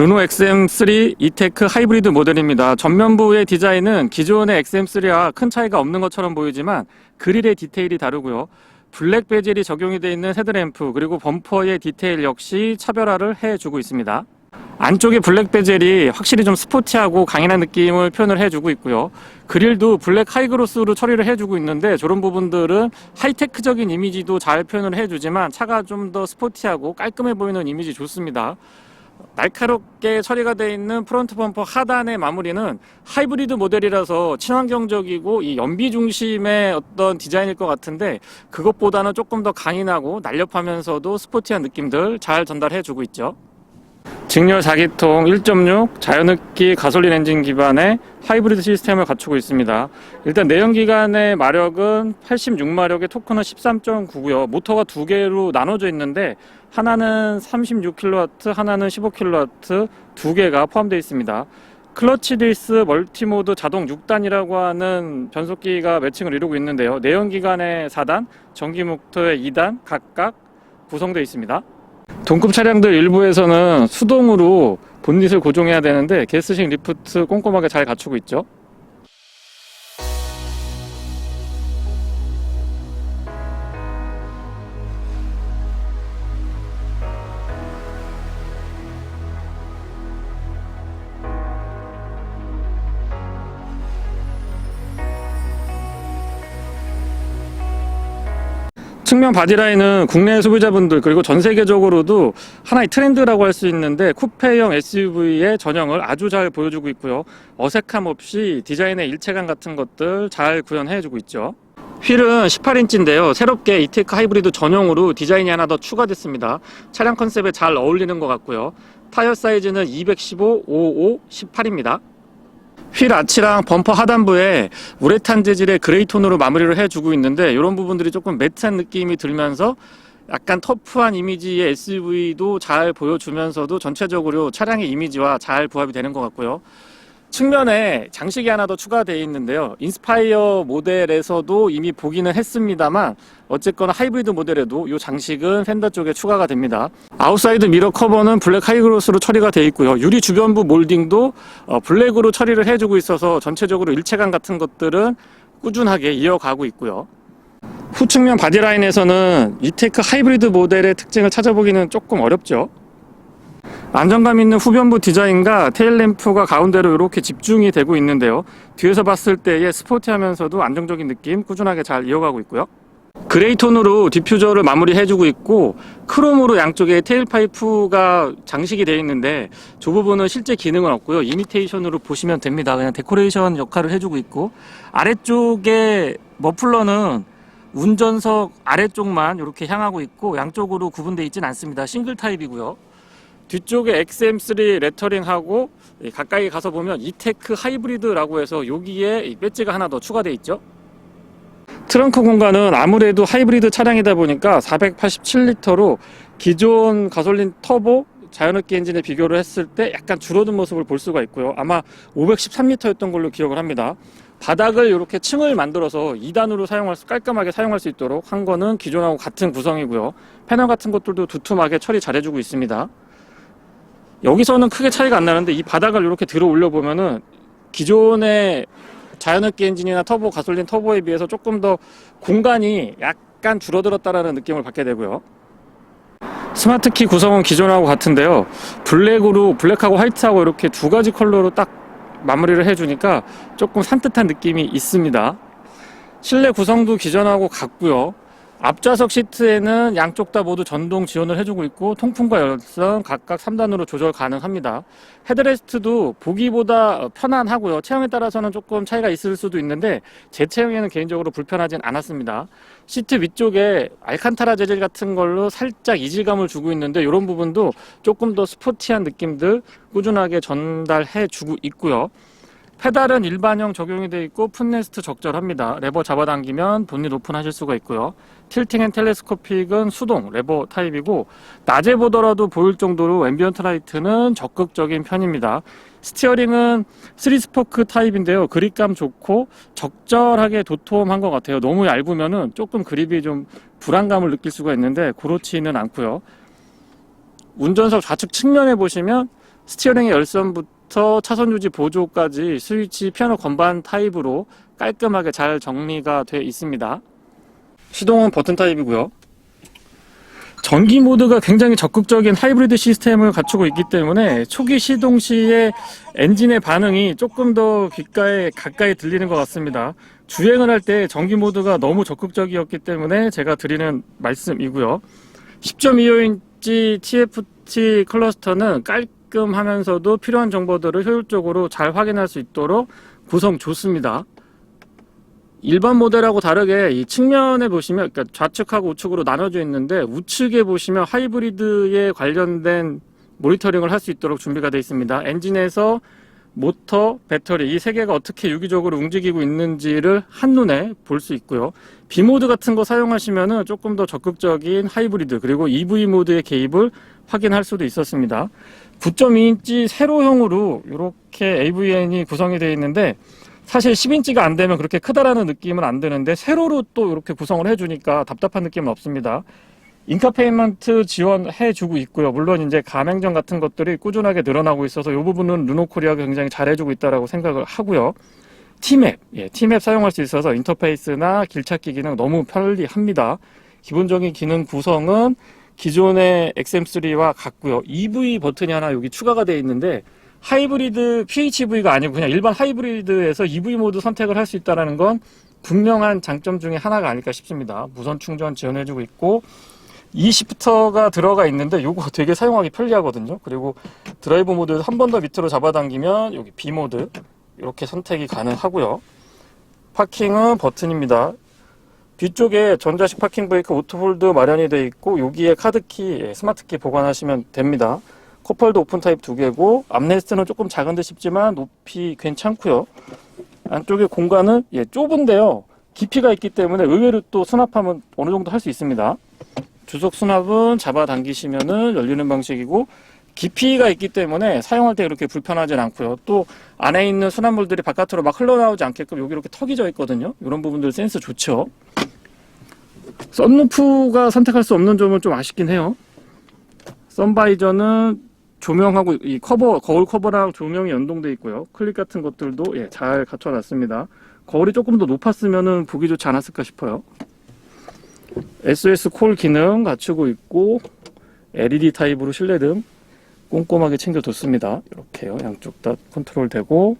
르노 XM3 이테크 하이브리드 모델입니다. 전면부의 디자인은 기존의 XM3와 큰 차이가 없는 것처럼 보이지만 그릴의 디테일이 다르고요. 블랙 베젤이 적용이 되어 있는 헤드램프 그리고 범퍼의 디테일 역시 차별화를 해주고 있습니다. 안쪽에 블랙 베젤이 확실히 좀 스포티하고 강인한 느낌을 표현을 해주고 있고요. 그릴도 블랙 하이그로스로 처리를 해주고 있는데 저런 부분들은 하이테크적인 이미지도 잘 표현을 해주지만 차가 좀 더 스포티하고 깔끔해 보이는 이미지 좋습니다. 날카롭게 처리가 되어 있는 프론트 범퍼 하단의 마무리는 하이브리드 모델이라서 친환경적이고 이 연비 중심의 어떤 디자인일 것 같은데 그것보다는 조금 더 강인하고 날렵하면서도 스포티한 느낌들 잘 전달해 주고 있죠. 직렬 4기통 1.6 자연흡기 가솔린 엔진 기반의 하이브리드 시스템을 갖추고 있습니다. 일단 내연기관의 마력은 86마력의 토크는 13.9고요. 모터가 두 개로 나눠져 있는데 하나는 36kW, 하나는 15kW 두 개가 포함되어 있습니다. 클러치 디스 멀티모드 자동 6단이라고 하는 변속기가 매칭을 이루고 있는데요. 내연기관의 4단, 전기 모터의 2단 각각 구성되어 있습니다. 동급 차량들 일부에서는 수동으로 본닛을 고정해야 되는데 게스식 리프트 꼼꼼하게 잘 갖추고 있죠. 측면 바디라인은 국내 소비자분들 그리고 전 세계적으로도 하나의 트렌드라고 할 수 있는데 쿠페형 SUV의 전형을 아주 잘 보여주고 있고요. 어색함 없이 디자인의 일체감 같은 것들 잘 구현해주고 있죠. 휠은 18인치인데요. 새롭게 이테크 하이브리드 전용으로 디자인이 하나 더 추가됐습니다. 차량 컨셉에 잘 어울리는 것 같고요. 타이어 사이즈는 215, 55, 18입니다. 휠 아치랑 범퍼 하단부에 우레탄 재질의 그레이 톤으로 마무리를 해주고 있는데 이런 부분들이 조금 매트한 느낌이 들면서 약간 터프한 이미지의 SUV도 잘 보여주면서도 전체적으로 차량의 이미지와 잘 부합이 되는 것 같고요. 측면에 장식이 하나 더 추가되어 있는데요. 인스파이어 모델에서도 이미 보기는 했습니다만 어쨌거나 하이브리드 모델에도 이 장식은 펜더 쪽에 추가가 됩니다. 아웃사이드 미러 커버는 블랙 하이그로스로 처리가 되어 있고요. 유리 주변부 몰딩도 어, 블랙으로 처리를 해주고 있어서 전체적으로 일체감 같은 것들은 꾸준하게 이어가고 있고요. 후측면 바디라인에서는 이테크 하이브리드 모델의 특징을 찾아보기는 조금 어렵죠. 안정감 있는 후변부 디자인과 테일램프가 가운데로 이렇게 집중이 되고 있는데요. 뒤에서 봤을 때의 스포티하면서도 안정적인 느낌 꾸준하게 잘 이어가고 있고요. 그레이 톤으로 디퓨저를 마무리해주고 있고 크롬으로 양쪽에 테일 파이프가 장식이 되어 있는데 저 부분은 실제 기능은 없고요. 이미테이션으로 보시면 됩니다. 그냥 데코레이션 역할을 해주고 있고 아래쪽에 머플러는 운전석 아래쪽만 이렇게 향하고 있고 양쪽으로 구분되어 있진 않습니다. 싱글 타입이고요. 뒤쪽에 XM3 레터링하고 이 가까이 가서 보면 이테크 하이브리드라고 해서 여기에 이 배지가 하나 더 추가되어 있죠. 트렁크 공간은 아무래도 하이브리드 차량이다 보니까 487리터로 기존 가솔린 터보 자연흡기 엔진에 비교를 했을 때 약간 줄어든 모습을 볼 수가 있고요. 아마 513리터였던 걸로 기억을 합니다. 바닥을 이렇게 층을 만들어서 2단으로 사용할 수, 깔끔하게 사용할 수 있도록 한 거는 기존하고 같은 구성이고요. 패널 같은 것들도 두툼하게 처리 잘해주고 있습니다. 여기서는 크게 차이가 안 나는데 이 바닥을 이렇게 들어 올려 보면은 기존의 자연흡기 엔진이나 터보 가솔린 터보에 비해서 조금 더 공간이 약간 줄어들었다라는 느낌을 받게 되고요. 스마트키 구성은 기존하고 같은데요. 블랙으로 블랙하고 화이트하고 이렇게 두 가지 컬러로 딱 마무리를 해주니까 조금 산뜻한 느낌이 있습니다. 실내 구성도 기존하고 같고요. 앞좌석 시트에는 양쪽 다 모두 전동 지원을 해주고 있고 통풍과 열선 각각 3단으로 조절 가능합니다. 헤드레스트도 보기보다 편안하고요. 체형에 따라서는 조금 차이가 있을 수도 있는데 제 체형에는 개인적으로 불편하진 않았습니다. 시트 위쪽에 알칸타라 재질 같은 걸로 살짝 이질감을 주고 있는데 이런 부분도 조금 더 스포티한 느낌들 꾸준하게 전달해 주고 있고요. 페달은 일반형 적용이 되어 있고 풋레스트 적절합니다. 레버 잡아당기면 본닛 오픈하실 수가 있고요. 틸팅 앤 텔레스코픽은 수동 레버 타입이고 낮에 보더라도 보일 정도로 앰비언트 라이트는 적극적인 편입니다. 스티어링은 3스포크 타입인데요. 그립감 좋고 적절하게 도톰한 것 같아요. 너무 얇으면은 조금 그립이 좀 불안감을 느낄 수가 있는데 그렇지는 않고요. 운전석 좌측 측면에 보시면 스티어링의 열선부터 차선 유지 보조까지 스위치 피아노 건반 타입으로 깔끔하게 잘 정리가 되어 있습니다. 시동은 버튼 타입이고요. 전기 모드가 굉장히 적극적인 하이브리드 시스템을 갖추고 있기 때문에 초기 시동 시에 엔진의 반응이 조금 더 귓가에 가까이 들리는 것 같습니다. 주행을 할 때 전기 모드가 너무 적극적이었기 때문에 제가 드리는 말씀이고요. 10.25인치 TFT 클러스터는 깔끔 하면서도 필요한 정보들을 효율적으로 잘 확인할 수 있도록 구성 좋습니다. 일반 모델하고 다르게 이 측면에 보시면 그러니까 좌측하고 우측으로 나눠져 있는데 우측에 보시면 하이브리드에 관련된 모니터링을 할 수 있도록 준비가 되어 있습니다. 엔진에서 모터, 배터리 이 세 개가 어떻게 유기적으로 움직이고 있는지를 한눈에 볼 수 있고요. B 모드 같은 거 사용하시면은 조금 더 적극적인 하이브리드 그리고 EV 모드의 개입을 확인할 수도 있었습니다. 9.2인치 세로형으로 이렇게 AVN이 구성이 되어 있는데 사실 10인치가 안 되면 그렇게 크다라는 느낌은 안 드는데 세로로 또 이렇게 구성을 해주니까 답답한 느낌은 없습니다. 인카페인먼트 지원해주고 있고요. 물론 이제 가맹점 같은 것들이 꾸준하게 늘어나고 있어서 이 부분은 르노코리아가 굉장히 잘해주고 있다라고 생각을 하고요. 티맵, 예, 티맵 사용할 수 있어서 인터페이스나 길찾기 기능 너무 편리합니다. 기본적인 기능 구성은 기존의 XM3와 같고요. EV 버튼이 하나 여기 추가가 되어 있는데 하이브리드 PHEV가 아니고 그냥 일반 하이브리드에서 EV 모드 선택을 할 수 있다는 건 분명한 장점 중에 하나가 아닐까 싶습니다. 무선 충전 지원해주고 있고 이 시프터가 들어가 있는데 이거 되게 사용하기 편리하거든요. 그리고 드라이브 모드 한 번 더 밑으로 잡아당기면 여기 B 모드 이렇게 선택이 가능하고요. 파킹은 버튼입니다. 뒤쪽에 전자식 파킹 브레이크 오토홀드 마련이 되어 있고 여기에 카드키, 예, 스마트키 보관하시면 됩니다. 컵홀드 오픈 타입 두 개고 암레스트는 조금 작은 듯 싶지만 높이 괜찮고요. 안쪽에 공간은 예, 좁은데요. 깊이가 있기 때문에 의외로 또 수납하면 어느 정도 할 수 있습니다. 주석 수납은 잡아당기시면은 열리는 방식이고 깊이가 있기 때문에 사용할 때 그렇게 불편하진 않고요. 또 안에 있는 수납물들이 바깥으로 막 흘러나오지 않게끔 여기 이렇게 턱이 져 있거든요. 이런 부분들 센스 좋죠. 썬루프가 선택할 수 없는 점은 좀 아쉽긴 해요. 선바이저는 조명하고 이 커버 거울 커버랑 조명이 연동돼 있고요. 클립 같은 것들도 예, 잘 갖춰놨습니다. 거울이 조금 더 높았으면은 보기 좋지 않았을까 싶어요. SOS 콜 기능 갖추고 있고 LED 타입으로 실내등 꼼꼼하게 챙겨뒀습니다. 이렇게요. 양쪽 다 컨트롤 되고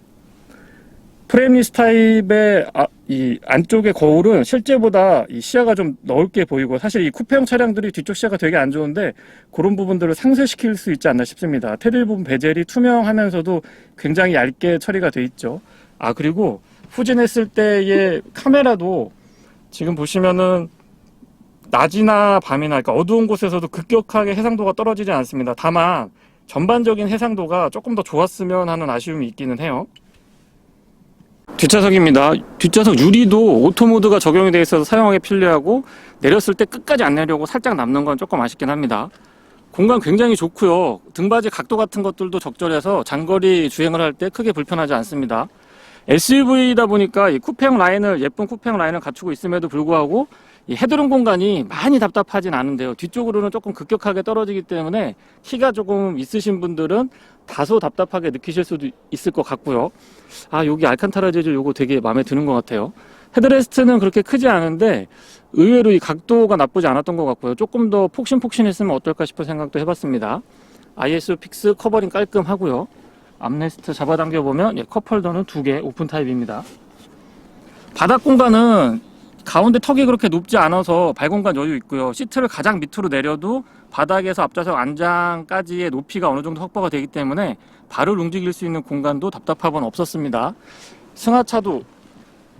프레임리스 타입의 아, 이 안쪽의 거울은 실제보다 이 시야가 좀 넓게 보이고 사실 이 쿠페형 차량들이 뒤쪽 시야가 되게 안 좋은데 그런 부분들을 상쇄시킬 수 있지 않나 싶습니다. 테릴 부분 베젤이 투명하면서도 굉장히 얇게 처리가 돼 있죠. 아 그리고 후진했을 때의 카메라도 지금 보시면은 낮이나 밤이나 그러니까 어두운 곳에서도 급격하게 해상도가 떨어지지 않습니다. 다만 전반적인 해상도가 조금 더 좋았으면 하는 아쉬움이 있기는 해요. 뒷좌석입니다. 뒷좌석 유리도 오토 모드가 적용이 되어 있어서 사용하기 편리하고 내렸을 때 끝까지 안 내려고 살짝 남는 건 조금 아쉽긴 합니다. 공간 굉장히 좋고요. 등받이 각도 같은 것들도 적절해서 장거리 주행을 할 때 크게 불편하지 않습니다. SUV다 보니까 이 쿠페형 라인을 예쁜 쿠페형 라인을 갖추고 있음에도 불구하고 이 헤드룸 공간이 많이 답답하진 않은데요. 뒤쪽으로는 조금 급격하게 떨어지기 때문에 키가 조금 있으신 분들은 다소 답답하게 느끼실 수도 있을 것 같고요. 아 여기 알칸타라 재질 요거 되게 마음에 드는 것 같아요. 헤드레스트는 그렇게 크지 않은데 의외로 이 각도가 나쁘지 않았던 것 같고요. 조금 더 폭신폭신했으면 어떨까 싶은 생각도 해봤습니다. ISO 픽스 커버링 깔끔하고요. 암레스트 잡아당겨 보면 예, 컵홀더는 두 개 오픈 타입입니다. 바닥 공간은 가운데 턱이 그렇게 높지 않아서 발공간 여유 있고요. 시트를 가장 밑으로 내려도 바닥에서 앞좌석 안장까지의 높이가 어느 정도 확보가 되기 때문에 발을 움직일 수 있는 공간도 답답함은 없었습니다. 승하차도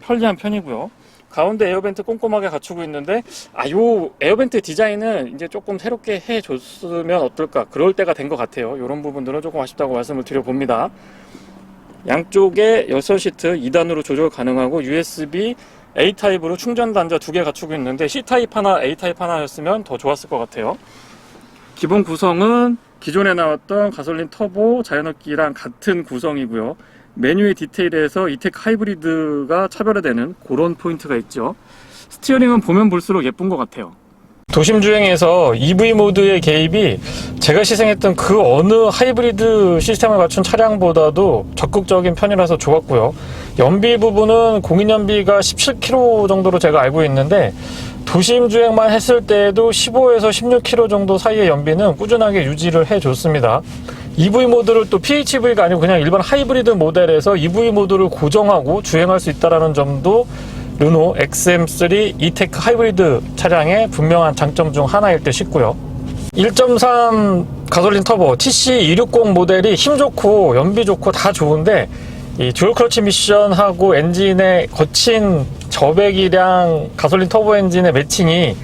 편리한 편이고요. 가운데 에어벤트 꼼꼼하게 갖추고 있는데 아요 에어벤트 디자인은 이제 조금 새롭게 해줬으면 어떨까 그럴 때가 된 것 같아요. 이런 부분들은 조금 아쉽다고 말씀을 드려봅니다. 양쪽에 열선 시트 2단으로 조절 가능하고 USB A 타입으로 충전 단자 두 개 갖추고 있는데 C 타입 하나, A 타입 하나였으면 더 좋았을 것 같아요. 기본 구성은 기존에 나왔던 가솔린 터보 자연흡기랑 같은 구성이고요. 메뉴의 디테일에서 이텍 하이브리드가 차별화되는 그런 포인트가 있죠. 스티어링은 보면 볼수록 예쁜 것 같아요. 도심 주행에서 EV 모드의 개입이 제가 시승했던 그 어느 하이브리드 시스템을 갖춘 차량보다도 적극적인 편이라서 좋았고요. 연비 부분은 공인연비가 17km 정도로 제가 알고 있는데 도심 주행만 했을 때에도 15에서 16km 정도 사이의 연비는 꾸준하게 유지를 해줬습니다. EV 모드를 또 PHEV가 아니고 그냥 일반 하이브리드 모델에서 EV 모드를 고정하고 주행할 수 있다는 점도 르노 XM3 이테크 하이브리드 차량의 분명한 장점 중 하나일 듯 싶고요. 1.3 가솔린 터보 TC260 모델이 힘 좋고 연비 좋고 다 좋은데 이 듀얼 클러치 미션하고 엔진의 거친 저배기량 가솔린 터보 엔진의 매칭이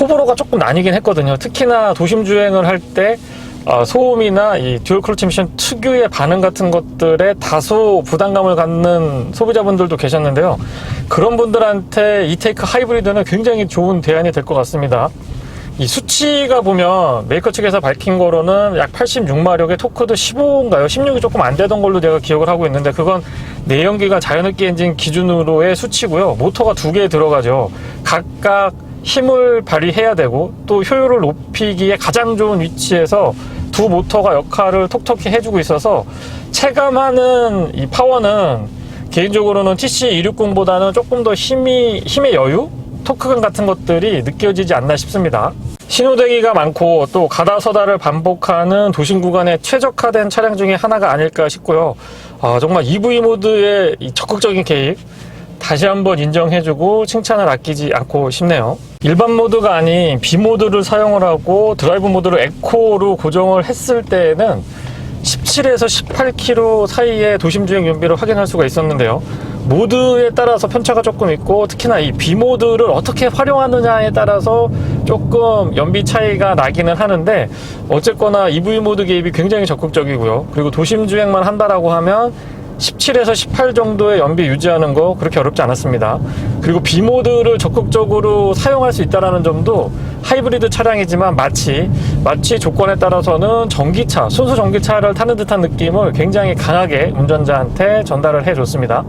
호불호가 조금 나뉘긴 했거든요. 특히나 도심 주행을 할 때 아, 소음이나 이 듀얼 클러치 미션 특유의 반응 같은 것들에 다소 부담감을 갖는 소비자분들도 계셨는데요. 그런 분들한테 이테이크 하이브리드는 굉장히 좋은 대안이 될 것 같습니다. 이 수치가 보면 메이커 측에서 밝힌 거로는 약 86마력의 토크도 15인가요? 16이 조금 안 되던 걸로 제가 기억을 하고 있는데 그건 내연기관 자연흡기 엔진 기준으로의 수치고요. 모터가 두 개 들어가죠. 각각 힘을 발휘해야 되고 또 효율을 높이기에 가장 좋은 위치에서 두 모터가 역할을 톡톡히 해주고 있어서 체감하는 이 파워는 개인적으로는 TC260보다는 조금 더 힘이 힘의 여유, 토크감 같은 것들이 느껴지지 않나 싶습니다. 신호대기가 많고 또 가다 서다를 반복하는 도심 구간에 최적화된 차량 중에 하나가 아닐까 싶고요. 아, 정말 EV 모드의 이 적극적인 개입 다시 한번 인정해주고 칭찬을 아끼지 않고 싶네요. 일반 모드가 아닌 B 모드를 사용을 하고 드라이브 모드를 에코로 고정을 했을 때에는 17에서 18km 사이의 도심 주행 연비를 확인할 수가 있었는데요. 모드에 따라서 편차가 조금 있고 특히나 이 B 모드를 어떻게 활용하느냐에 따라서 조금 연비 차이가 나기는 하는데 어쨌거나 EV 모드 개입이 굉장히 적극적이고요. 그리고 도심 주행만 한다라고 하면 17에서 18 정도의 연비 유지하는 거 그렇게 어렵지 않았습니다. 그리고 B 모드를 적극적으로 사용할 수 있다는 점도 하이브리드 차량이지만 마치 마치 조건에 따라서는 전기차, 순수 전기차를 타는 듯한 느낌을 굉장히 강하게 운전자한테 전달을 해줬습니다.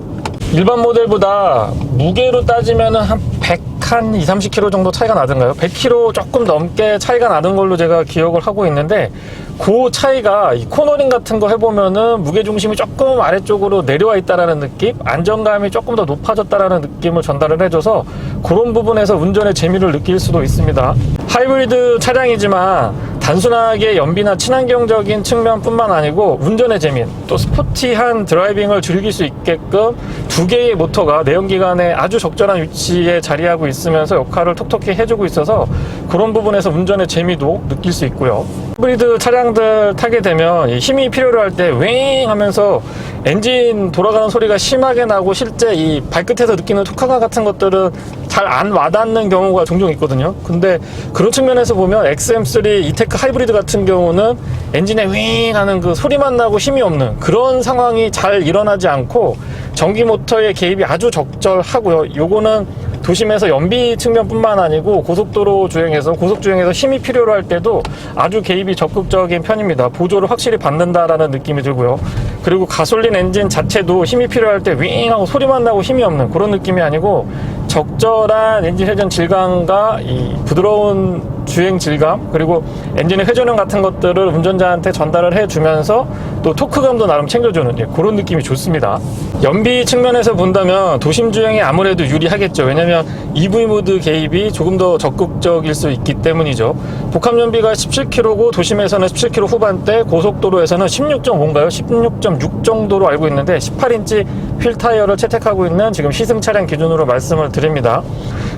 일반 모델보다 무게로 따지면 한 100, 한 2, 30kg 정도 차이가 나던가요? 100kg 조금 넘게 차이가 나는 걸로 제가 기억을 하고 있는데 그 차이가 이 코너링 같은 거 해보면은 무게중심이 조금 아래쪽으로 내려와 있다라는 느낌? 안정감이 조금 더 높아졌다라는 느낌을 전달을 해줘서 그런 부분에서 운전의 재미를 느낄 수도 있습니다. 하이브리드 차량이지만 단순하게 연비나 친환경적인 측면뿐만 아니고 운전의 재미, 또 스포티한 드라이빙을 즐길 수 있게끔 두 개의 모터가 내연기관에 아주 적절한 위치에 자리하고 있으면서 역할을 톡톡히 해주고 있어서 그런 부분에서 운전의 재미도 느낄 수 있고요. 하이브리드 차량들 타게 되면 이 힘이 필요로 할때웽 하면서 엔진 돌아가는 소리가 심하게 나고 실제 이 발끝에서 느끼는 토크감 같은 것들은 잘 안 와닿는 경우가 종종 있거든요. 근데 그런 측면에서 보면 XM3 이테크 하이브리드 같은 경우는 엔진에 윙 하는 그 소리만 나고 힘이 없는 그런 상황이 잘 일어나지 않고 전기 모터의 개입이 아주 적절하고요. 요거는 도심에서 연비 측면뿐만 아니고 고속도로 주행에서 고속 주행에서 힘이 필요로 할 때도 아주 개입이 적극적인 편입니다. 보조를 확실히 받는다라는 느낌이 들고요. 그리고 가솔린 엔진 자체도 힘이 필요할 때 윙 하고 소리만 나고 힘이 없는 그런 느낌이 아니고 적절한 엔진 회전 질감과 이 부드러운 주행 질감 그리고 엔진의 회전형 같은 것들을 운전자한테 전달을 해주면서 또 토크감도 나름 챙겨주는 예, 그런 느낌이 좋습니다. 연비 측면에서 본다면 도심 주행이 아무래도 유리하겠죠. 왜냐면 EV 모드 개입이 조금 더 적극적일 수 있기 때문이죠. 복합 연비가 17km고 도심에서는 17km 후반대, 고속도로에서는 16.5인가요? 16.6 정도로 알고 있는데 18인치 휠 타이어를 채택하고 있는 지금 시승 차량 기준으로 말씀을 드립니다.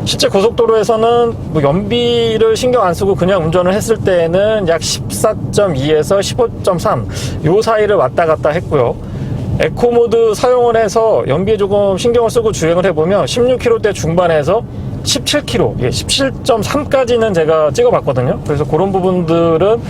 실제 고속도로에서는 뭐 연비를 신경 안 쓰고 그냥 운전을 했을 때에는 약 14.2에서 15.3 요 사이를 왔다 갔다 했고요. 에코 모드 사용을 해서 연비에 조금 신경을 쓰고 주행을 해보면 16km대 중반에서 17km, 예, 17.3까지는 제가 찍어봤거든요. 그래서 그런 부분들은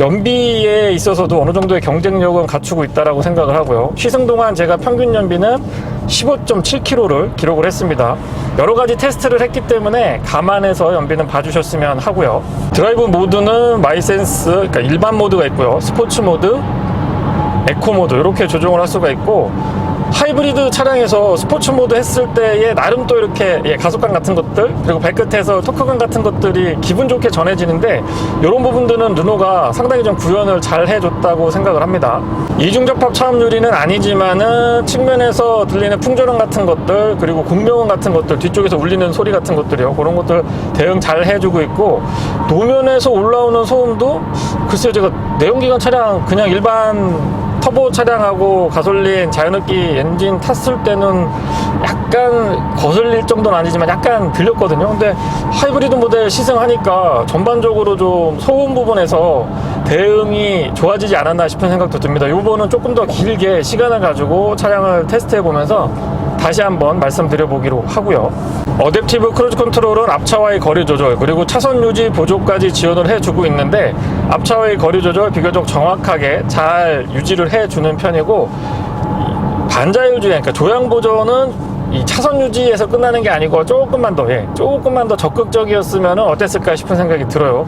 연비에 있어서도 어느 정도의 경쟁력은 갖추고 있다라고 생각을 하고요. 시승 동안 제가 평균 연비는 15.7km를 기록을 했습니다. 여러 가지 테스트를 했기 때문에 감안해서 연비는 봐주셨으면 하고요. 드라이브 모드는 마이센스, 그러니까 일반 모드가 있고요. 스포츠 모드, 에코 모드 이렇게 조정을 할 수가 있고 하이브리드 차량에서 스포츠 모드 했을 때에 나름 또 이렇게 예, 가속감 같은 것들 그리고 발끝에서 토크감 같은 것들이 기분 좋게 전해지는데 이런 부분들은 르노가 상당히 좀 구현을 잘 해줬다고 생각을 합니다. 이중접합 차음 유리는 아니지만은 측면에서 들리는 풍조랑 같은 것들 그리고 공명음 같은 것들 뒤쪽에서 울리는 소리 같은 것들이요 그런 것들 대응 잘 해주고 있고 노면에서 올라오는 소음도 글쎄요 제가 내연기관 차량 그냥 일반 터보 차량하고 가솔린 자연흡기 엔진 탔을 때는 약간 거슬릴 정도는 아니지만 약간 들렸거든요. 근데 하이브리드 모델 시승하니까 전반적으로 좀 소음 부분에서 대응이 좋아지지 않았나 싶은 생각도 듭니다. 요번은 조금 더 길게 시간을 가지고 차량을 테스트해 보면서 다시 한번 말씀드려보기로 하고요. 어댑티브 크루즈 컨트롤은 앞차와의 거리 조절 그리고 차선 유지 보조까지 지원을 해주고 있는데 앞차와의 거리 조절 비교적 정확하게 잘 유지를 해주는 편이고 반자율 주행, 그러니까 조향 보조는 이 차선 유지에서 끝나는 게 아니고 조금만 더, 예, 조금만 더 적극적이었으면 어땠을까 싶은 생각이 들어요.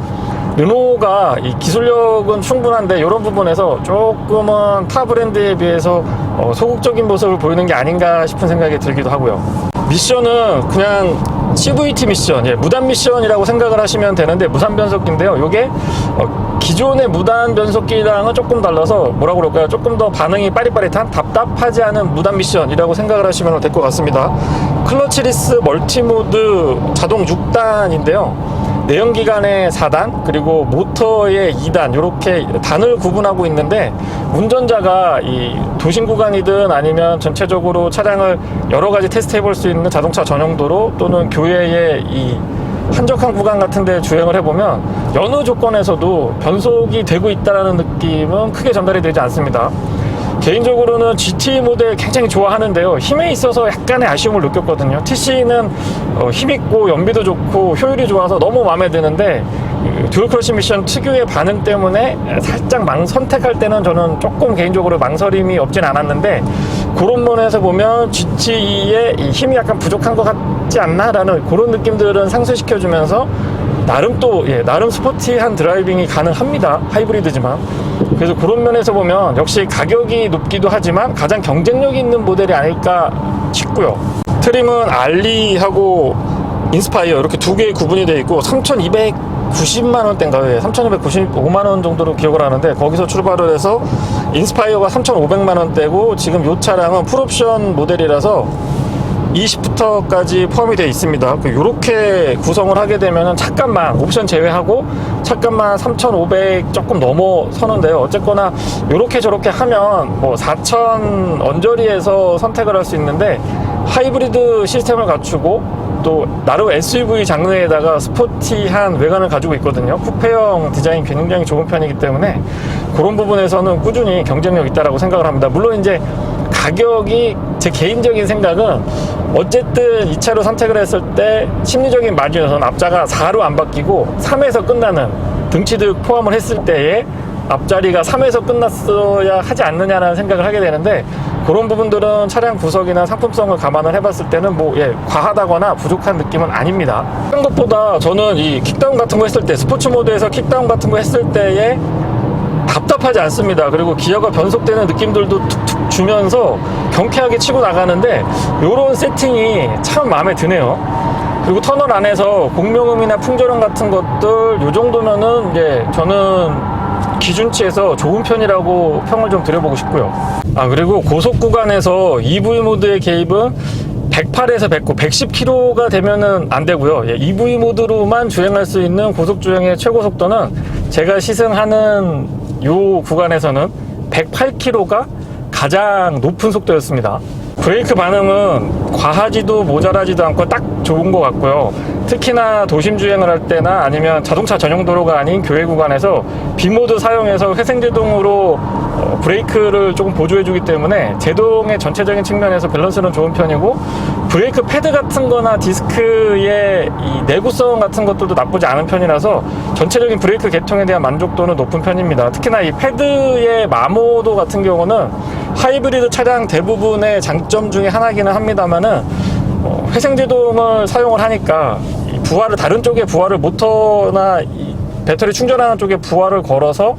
르노가 이 기술력은 충분한데 이런 부분에서 조금은 타 브랜드에 비해서 어, 소극적인 모습을 보이는 게 아닌가 싶은 생각이 들기도 하고요. 미션은 그냥 CVT 미션, 예, 무단 미션이라고 생각을 하시면 되는데 무산 변속기인데요. 이게 어, 기존의 무단 변속기랑은 조금 달라서 뭐라고 그럴까요? 조금 더 반응이 빠릿빠릿한 답답하지 않은 무단 미션이라고 생각을 하시면 될 것 같습니다. 클러치리스 멀티모드 자동 6단인데요. 내연기관의 4단 그리고 모터의 2단 이렇게 단을 구분하고 있는데 운전자가 이 도심 구간이든 아니면 전체적으로 차량을 여러 가지 테스트 해 볼 수 있는 자동차 전용도로 또는 교외의 이 한적한 구간 같은 데 주행을 해보면 여느 조건에서도 변속이 되고 있다는 느낌은 크게 전달이 되지 않습니다. 개인적으로는 GT 모델 굉장히 좋아하는데요. 힘에 있어서 약간의 아쉬움을 느꼈거든요. TC는 어, 힘있고 연비도 좋고 효율이 좋아서 너무 마음에 드는데 이 듀얼 크러시 미션 특유의 반응 때문에 살짝 망 선택할 때는 저는 조금 개인적으로 망설임이 없진 않았는데 그런 면에서 보면 GT의 이 힘이 약간 부족한 것 같지 않나라는 그런 느낌들은 상쇄시켜주면서 나름 또 예, 나름 스포티한 드라이빙이 가능합니다. 하이브리드지만 그래서 그런 면에서 보면 역시 가격이 높기도 하지만 가장 경쟁력 있는 모델이 아닐까 싶고요. 트림은 알리하고 인스파이어 이렇게 두 개의 구분이 되어 있고 3,290만 원대인가요? 예, 3,295만 원 정도로 기억을 하는데 거기서 출발을 해서 인스파이어가 3,500만 원대고 지금 이 차량은 풀옵션 모델이라서 20부터까지 포함이 되어 있습니다. 이렇게 구성을 하게 되면 잠깐만 옵션 제외하고 잠깐만 3,500 조금 넘어서는데요. 어쨌거나 이렇게 저렇게 하면 뭐 4,000 언저리에서 선택을 할 수 있는데 하이브리드 시스템을 갖추고 또 나름 SUV 장르에다가 스포티한 외관을 가지고 있거든요. 쿠페형 디자인 굉장히 좋은 편이기 때문에 그런 부분에서는 꾸준히 경쟁력 있다라고 생각을 합니다. 물론 이제 가격이 제 개인적인 생각은 어쨌든 이 차로 선택을 했을 때 심리적인 마진에서는 앞자가 4로 안 바뀌고 3에서 끝나는 등치들 포함을 했을 때에 앞자리가 3에서 끝났어야 하지 않느냐라는 생각을 하게 되는데 그런 부분들은 차량 구석이나 상품성을 감안을 해봤을 때는 뭐 예, 과하다거나 부족한 느낌은 아닙니다. 다른 것보다 저는 이 킥다운 같은 거 했을 때 스포츠 모드에서 킥다운 같은 거 했을 때에 답답하지 않습니다. 그리고 기어가 변속되는 느낌들도 툭툭 주면서 경쾌하게 치고 나가는데 이런 세팅이 참 마음에 드네요. 그리고 터널 안에서 공명음이나 풍조령 같은 것들 이 정도면은 이제 저는 기준치에서 좋은 편이라고 평을 좀 드려보고 싶고요. 아 그리고 고속 구간에서 EV 모드의 개입은 108에서 109, 110km가 되면은 안 되고요. 예, EV 모드로만 주행할 수 있는 고속 주행의 최고 속도는 제가 시승하는 요 구간에서는 108km가 가장 높은 속도였습니다. 브레이크 반응은 과하지도 모자라지도 않고 딱 좋은 것 같고요. 특히나 도심 주행을 할 때나 아니면 자동차 전용 도로가 아닌 교외 구간에서 비모드 사용해서 회생제동으로 어, 브레이크를 조금 보조해주기 때문에 제동의 전체적인 측면에서 밸런스는 좋은 편이고 브레이크 패드 같은 거나 디스크의 이 내구성 같은 것들도 나쁘지 않은 편이라서 전체적인 브레이크 계통에 대한 만족도는 높은 편입니다. 특히나 이 패드의 마모도 같은 경우는 하이브리드 차량 대부분의 장점 중에 하나기는 합니다만은 어, 회생제동을 사용을 하니까 이 부하를 다른 쪽에 부하를 모터나 이 배터리 충전하는 쪽에 부하를 걸어서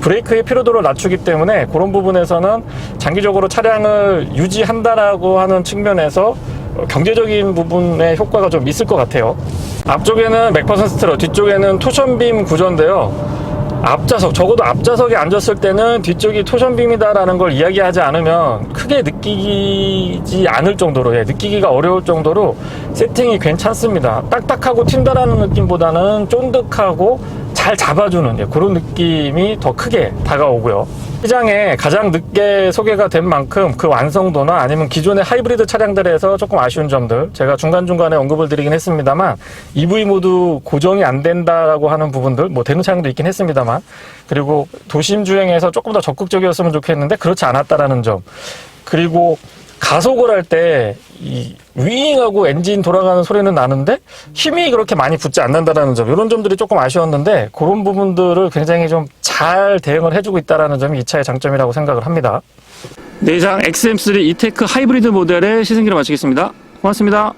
브레이크의 피로도를 낮추기 때문에 그런 부분에서는 장기적으로 차량을 유지한다라고 하는 측면에서 어, 경제적인 부분의 효과가 좀 있을 것 같아요. 앞쪽에는 맥퍼슨 스트러, 뒤쪽에는 토션빔 구조인데요. 앞좌석, 적어도 앞좌석에 앉았을 때는 뒤쪽이 토션빔이다라는 걸 이야기하지 않으면 크게 느끼지 않을 정도로, 예, 느끼기가 어려울 정도로 세팅이 괜찮습니다. 딱딱하고 튄다라는 느낌보다는 쫀득하고 잘 잡아주는 예, 그런 느낌이 더 크게 다가오고요. 시장에 가장 늦게 소개가 된 만큼 그 완성도나 아니면 기존의 하이브리드 차량들에서 조금 아쉬운 점들 제가 중간중간에 언급을 드리긴 했습니다만 EV 모두 고정이 안 된다라고 하는 부분들 뭐 되는 차량도 있긴 했습니다만 그리고 도심 주행에서 조금 더 적극적이었으면 좋겠는데 그렇지 않았다라는 점 그리고 가속을 할 때이 위잉하고 엔진 돌아가는 소리는 나는데 힘이 그렇게 많이 붙지 않는다라는 점 이런 점들이 조금 아쉬웠는데 그런 부분들을 굉장히 좀 잘 대응을 해주고 있다라는 점이 이 차의 장점이라고 생각을 합니다. 내장 XM3 이테크 하이브리드 모델의 시승기를 마치겠습니다. 고맙습니다.